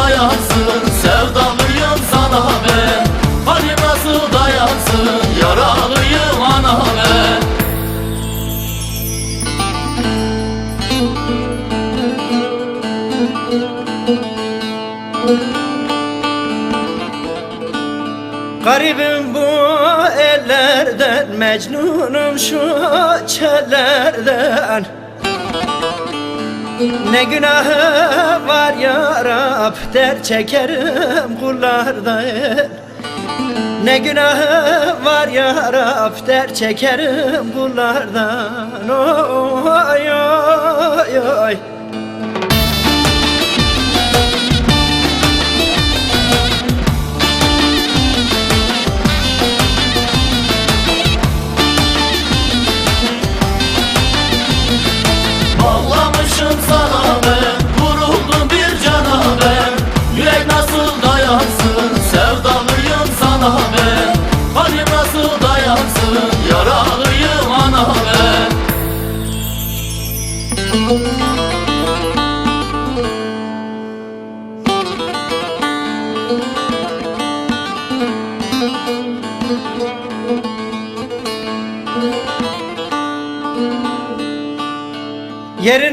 dayansın Sevdalıyım sana ben. Halim nasıl dayansın Yaralıyım ana ben. Garibim bu ellerden Mecnunum şu çellerden Ne günahı var ya Rab Der çekerim kullardan Ne günahı var ya Rab Der çekerim kullardan. Oy oy oy Yerin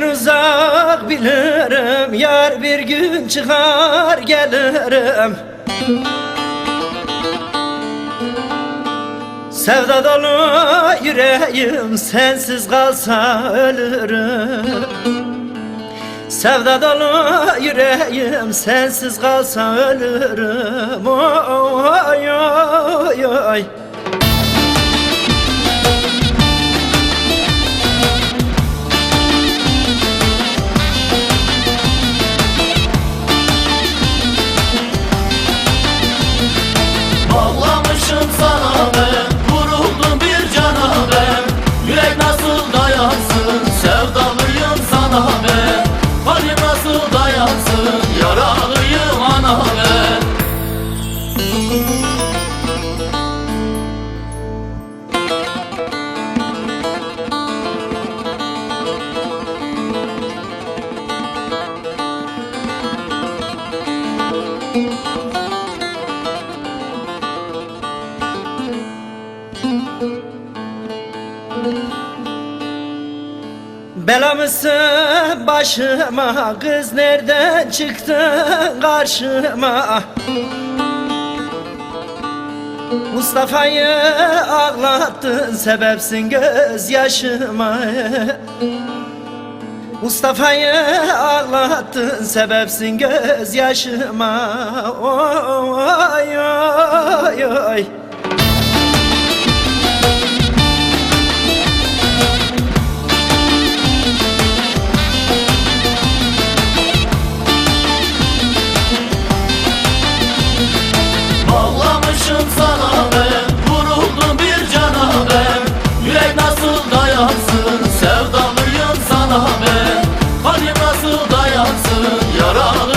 uzak bilirim Yar bir gün çıkar gelirim Sevda dolu yüreğim Sensiz kalsa ölürüm. Sevda dolu yüreğim Sensiz kalsa ölürüm. Oy oy oy Bela başıma Kız nereden çıktın karşıma Mustafa'yı ağlattın Sebepsin gözyaşıma. Mustafa'yı ağlattın Sebepsin gözyaşıma. Oy oy oy Halim nasıl dayansın Yaralıyım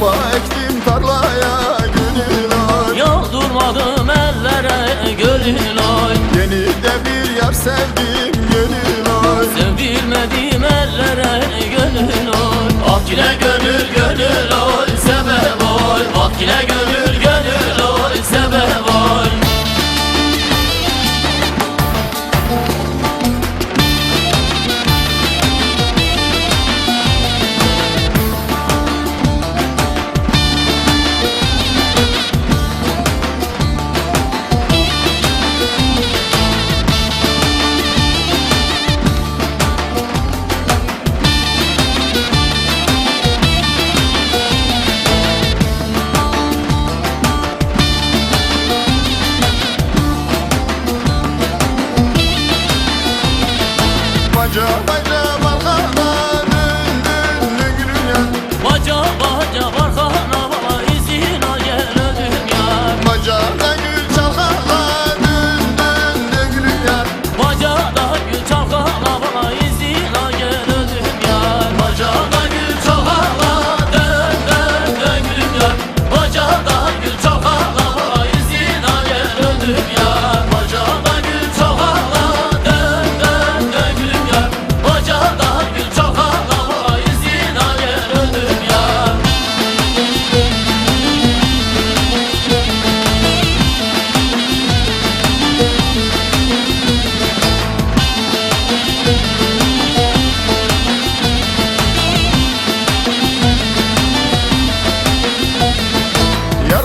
Arpa ektim tarlaya gönül oy. Yok durmadım ellere gönül oy. Yeni de bir yer sevdim. job.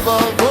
of a